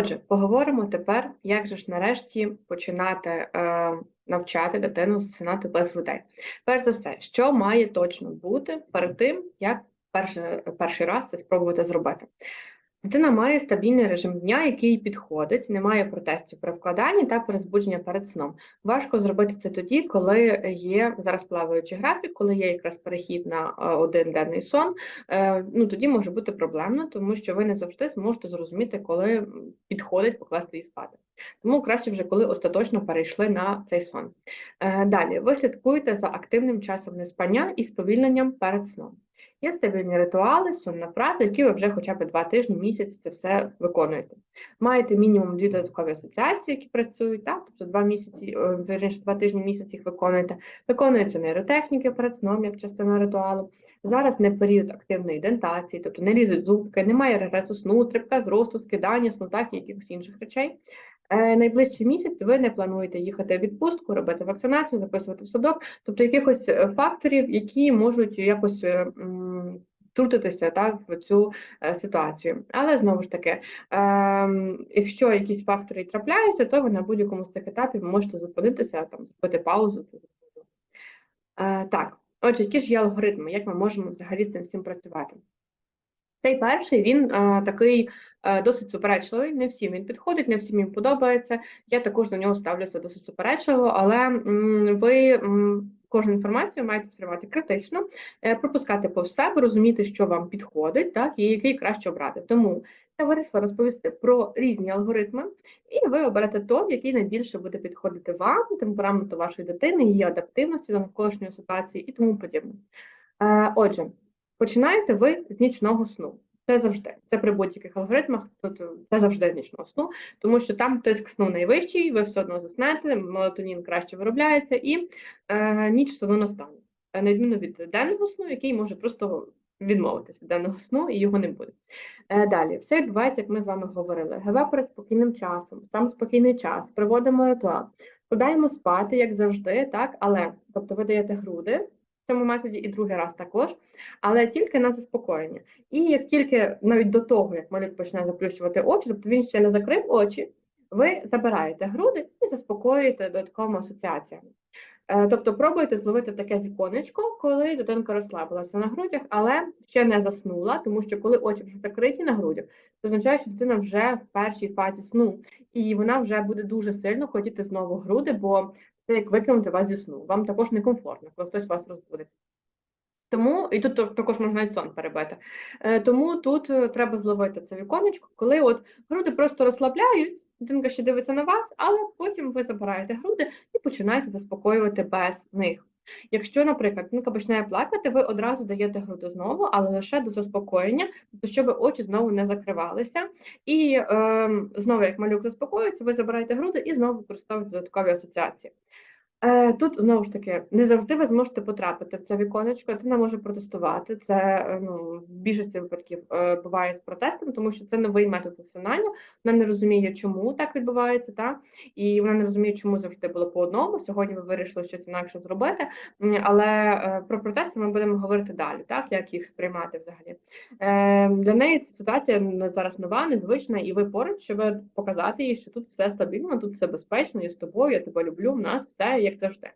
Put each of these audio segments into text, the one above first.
Отже, поговоримо тепер, як же ж нарешті починати е, навчати дитину засинати без грудей. Перш за все, що має точно бути перед тим, як перший, перший раз це спробувати зробити. Дитина має стабільний режим дня, який підходить, немає протестів при вкладанні та при збудження перед сном. Важко зробити це тоді, коли є зараз плаваючий графік, коли є якраз перехід на е, один денний сон. Е, ну тоді може бути проблемно, тому що ви не завжди зможете зрозуміти, коли підходить покласти її спати. Тому краще вже коли остаточно перейшли на цей сон. Е, далі ви слідкуєте за активним часом неспання і сповільненням перед сном. Є стабільні ритуали, сонна праця, які ви вже хоча б два тижні, місяць це все виконуєте. Маєте мінімум дві додаткові асоціації, які працюють, так? тобто два місяці, верніше, два тижні місяць їх виконуєте. Виконуються нейротехніки перед сном, як частина ритуалу. Зараз не період активної дентації, тобто не лізуть зубки, немає регресу сну, трипка зросту, скидання, сну, так і якихось інших речей. Е, найближчий місяць ви не плануєте їхати в відпустку, робити вакцинацію, записувати в садок, тобто якихось е, факторів, які можуть якось е, втрутитися так, в цю ситуацію. Але знову ж таки, ем, якщо якісь фактори трапляються, то ви на будь-якому з цих етапів можете зупинитися, там, зробити паузу. Так, отже, які ж є алгоритми, як ми можемо взагалі з цим всім працювати? Цей перший він а, такий а, досить суперечливий. Не всім він підходить, не всім їм подобається. Я також до нього ставлюся досить суперечливо, але м, ви м, кожну інформацію маєте сприймати критично, е, пропускати повз себе, розуміти, що вам підходить, так і який краще обрати. Тому я вирішила розповісти про різні алгоритми, і ви оберете той, який найбільше буде підходити вам, темпераменту вашої дитини, її адаптивності до навколишньої ситуації і тому подібне. Е, отже. Починаєте ви з нічного сну. Це завжди. Це при будь-яких алгоритмах, тут це завжди з нічного сну, тому що там тиск сну найвищий, ви все одно заснете, мелатонін краще виробляється, і е, ніч все одно настане. Е, на відміну від денного сну, який може просто відмовитися від денного сну і його не буде. Е, далі, все відбувається, як ми з вами говорили. ГВ перед спокійним часом, сам спокійний час, проводимо ритуал, подаємо спати, як завжди, так, але тобто ви даєте груди цьому методі і другий раз також, але тільки на заспокоєння. І як тільки навіть до того, як малюк почне заплющувати очі, тобто він ще не закрив очі, ви забираєте груди і заспокоюєте додатковими асоціаціями. Е, тобто пробуйте зловити таке віконечко, коли дитинка розслабилася на грудях, але ще не заснула, тому що коли очі вже закриті на грудях, це означає, що дитина вже в першій фазі сну, і вона вже буде дуже сильно хотіти знову груди, бо це як викинути вас зі сну. Вам також некомфортно, коли хтось вас розбудить. Тому, і тут також можна навіть сон перебити. Е, тому тут е, треба зловити це віконечко, коли от груди просто розслабляють, дитинка ще дивиться на вас, але потім ви забираєте груди і починаєте заспокоювати без них. Якщо, наприклад, дитинка починає плакати, ви одразу даєте груди знову, але лише до заспокоєння, тобто щоб очі знову не закривалися. І е, знову, як малюк заспокоюється, ви забираєте груди і знову використовуєте додаткові асоціації. Е, тут знову ж таки не завжди ви зможете потрапити в це віконечко, дитина може протестувати. Це е, ну, в більшості випадків е, буває з протестом, тому що це новий метод засинання. Вона не розуміє, чому так відбувається, так? і вона не розуміє, чому завжди було по одному. Сьогодні ви вирішили щось інакше зробити. Але про протести ми будемо говорити далі, так як їх сприймати взагалі. Для неї ця ситуація зараз нова, незвична, і ви поруч, щоб показати їй, що тут все стабільно, тут все безпечно, я з тобою, я тебе люблю, в нас все як завжди.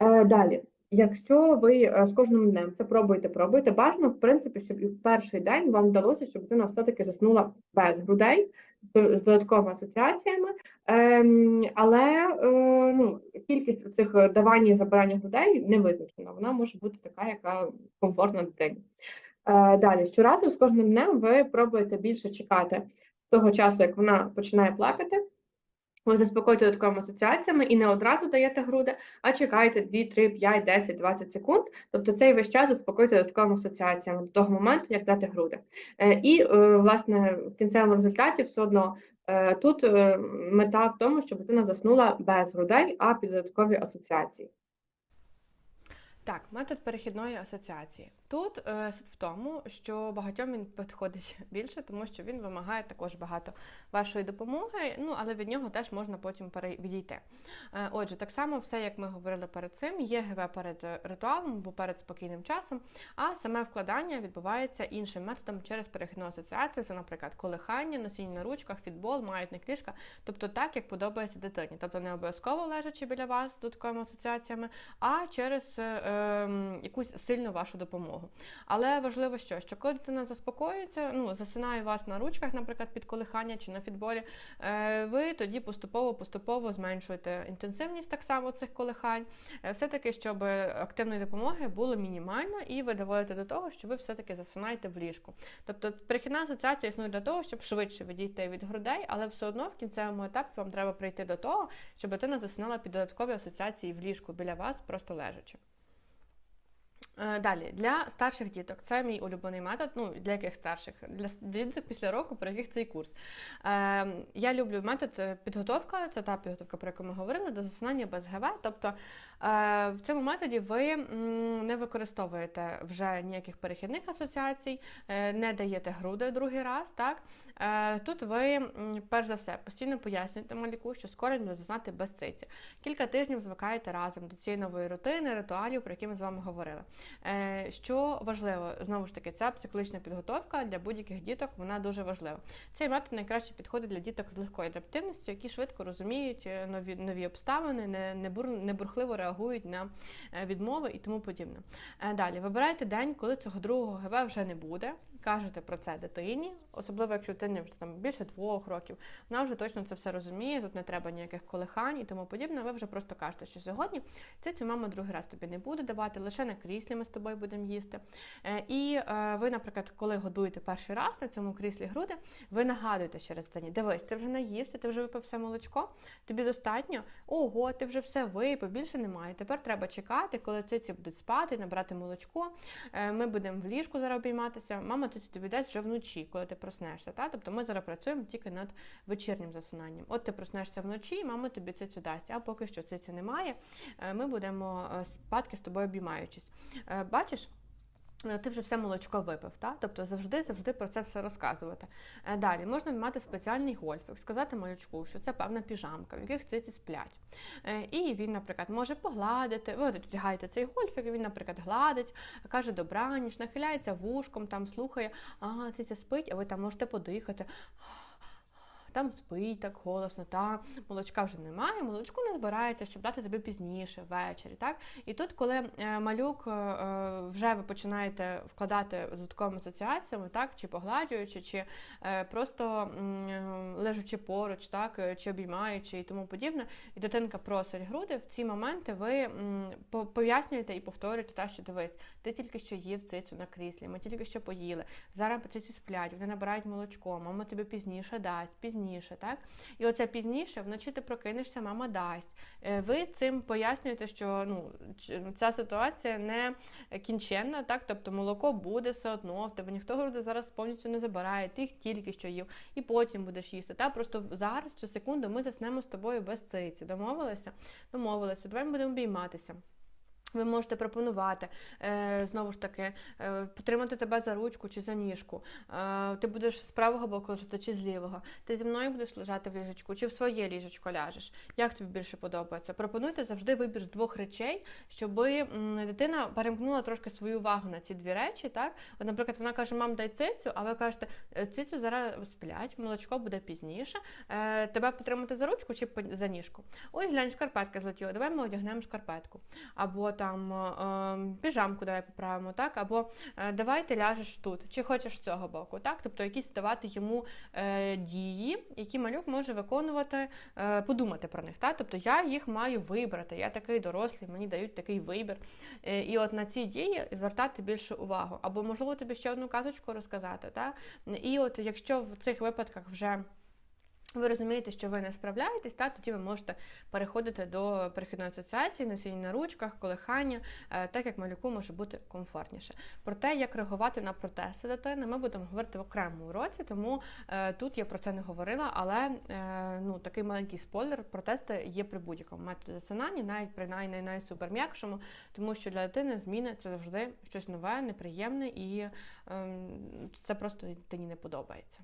Е, Далі, якщо ви е, з кожним днем це пробуєте, пробуєте, бажано, в принципі, щоб і в перший день вам вдалося, щоб дитина все-таки заснула без грудей, з додатковими асоціаціями, е, але е, ну, кількість цих давання і забирання грудей не визначена. Вона може бути така, яка комфортна дитині. Далі, щоразу з кожним днем ви пробуєте більше чекати того часу, як вона починає плакати. Ви заспокоїте додатковими асоціаціями і не одразу даєте груди, а чекаєте 2, 3, 5, 10, 20 секунд. Тобто цей весь час заспокоїте додатковими асоціаціями до того моменту, як дати груди. Е, і, е, власне, в кінцевому результаті все одно е, тут мета в тому, щоб дитина заснула без грудей, а під додаткові асоціації. Так, метод перехідної асоціації. Тут е, суть в тому, що багатьом він підходить більше, тому що він вимагає також багато вашої допомоги. Ну але від нього теж можна потім відійти. Е, отже, так само все, як ми говорили перед цим, є ГВ перед е, ритуалом або перед спокійним часом, а саме вкладання відбувається іншим методом через перехідну асоціацію. Це, наприклад, колихання, носіння на ручках, фітбол, маятник ліжка, тобто так, як подобається дитині. Тобто не обов'язково лежачи біля вас з додатковими асоціаціями, а через е, ем, якусь сильну вашу допомогу. Але важливо, що, що коли дитина заспокоюється, ну засинає вас на ручках, наприклад, під колихання чи на фітболі, е, ви тоді поступово-поступово зменшуєте інтенсивність так само цих колихань. Е, Все-таки, щоб активної допомоги було мінімально, і ви доводите до того, що ви все-таки засинаєте в ліжку. Тобто перехідна асоціація існує для того, щоб швидше відійти від грудей, але все одно в кінцевому етапі вам треба прийти до того, щоб дитина засинала під додаткові асоціації в ліжку біля вас, просто лежачи. Е, Далі, для старших діток, це мій улюблений метод. Ну, для яких старших? Для діток після року, про яких цей курс. Е, я люблю метод е, підготовка, це та підготовка, про яку ми говорили, до засинання без ГВ. Тобто е, в цьому методі ви не використовуєте вже ніяких перехідних асоціацій, е, не даєте груди другий раз. Так? Е, тут ви, перш за все, постійно пояснюєте маліку, що скоро він буде зазнати без циці. Кілька тижнів звикаєте разом до цієї нової рутини, ритуалів, про які ми з вами говорили. Е, Що важливо, знову ж таки, ця психологічна підготовка для будь-яких діток вона дуже важлива. Цей метод найкраще підходить для діток з легкою адаптивністю, які швидко розуміють е, нові, нові обставини, не, не, бур, не бурхливо реагують на відмови і тому подібне. Далі вибирайте день, коли цього другого ГВ вже не буде. Кажете про це дитині, особливо якщо дитині вже там більше двох років. Вона вже точно це все розуміє. Тут не треба ніяких колихань і тому подібне. Ви вже просто кажете, що сьогодні це цю мама другий раз тобі не буде давати, лише на кріслі ми з тобою будемо їсти. Е, І е, ви, наприклад, коли годуєте перший раз на цьому кріслі груди, ви нагадуєте ще раз дитині, дивись, ти вже наївся, ти вже випив все молочко, тобі достатньо, ого, ти вже все випив, більше немає. Тепер треба чекати, коли циці будуть спати, набрати молочко. Е, Ми будемо в ліжку зараз обійматися. Мама тобі дасть вже вночі, коли ти проснешся. Та? Тобто ми зараз працюємо тільки над вечірнім засинанням. От ти проснешся вночі, і мама тобі цицю дасть. А поки що це немає, е, ми будемо е, спадки з тобою обіймаючись. Е, Бачиш? Е, Ти вже все молочко випив, та? тобто завжди завжди про це все розказувати. Е, Далі можна мати спеціальний гольфик, сказати малючку, що це певна піжамка, в яких циці сплять. Е, І він, наприклад, може погладити. Ви одягаєте цей гольфик, він, наприклад, гладить, каже добраніч, нахиляється вушком, там слухає, а циця спить, а ви там можете подихати. Там спить так голосно, так, молочка вже немає, молочко не збирається, щоб дати тобі пізніше, ввечері. Так? І тут, коли е, малюк е, е, вже ви починаєте вкладати з асоціаціями, так, чи погладжуючи, чи просто лежачи поруч, так, чи обіймаючи і тому подібне, і дитинка просить груди, в ці моменти ви пояснюєте і повторюєте, так, що дивись, ти тільки що їв цицю на кріслі, ми тільки що поїли. Зараз циці сплять, вони набирають молочко, мама тобі пізніше дасть, пізніше, так? І оце пізніше, вночі ти прокинешся, мама дасть. Е, Ви цим пояснюєте, що ну, ця ситуація не кінченна, так? Тобто молоко буде все одно, в тебе ніхто груди зараз повністю не забирає, ти їх тільки що їв, і потім будеш їсти. Так? Просто зараз, цю секунду, ми заснемо з тобою без циці. Домовилися? Домовилися. Давай ми будемо обійматися. Ви можете пропонувати е, знову ж таки е, потримати тебе за ручку чи за ніжку. Е, ти будеш з правого боку лежати чи з лівого. Ти зі мною будеш лежати в ліжечку, чи в своє ліжечко ляжеш. Як тобі більше подобається? Пропонуйте завжди вибір з двох речей, щоб дитина перемкнула трошки свою увагу на ці дві речі. Так, от, наприклад, вона каже: мам, дай цицю, а ви кажете, «Е, цицю зараз сплять, молочко буде пізніше. Тебе потримати за ручку чи за ніжку? Ой, глянь, шкарпетка злетіла, давай ми одягнемо шкарпетку. Або там е, піжамку давай поправимо, так? Або е, давай ти ляжеш тут, чи хочеш з цього боку, так? Тобто якісь давати йому е, дії, які малюк може виконувати, е, подумати про них. Так? Тобто я їх маю вибрати, я такий дорослий, мені дають такий вибір. Е, і от на ці дії звертати більше увагу. Або, можливо, тобі ще одну казочку розказати. Так? І от якщо в цих випадках вже ви розумієте, що ви не справляєтесь, та тоді ви можете переходити до перехідної асоціації, носіння на ручках, колихання, е, так як малюку може бути комфортніше. Про те, як реагувати на протести дитини, ми будемо говорити в окремому уроці, тому е, тут я про це не говорила, але е, ну такий маленький спойлер: протести є при будь-якому методі засинання, навіть при най, най, найсуперм'якшому, тому що для дитини зміни це завжди щось нове, неприємне, і ем, це просто дитині не подобається.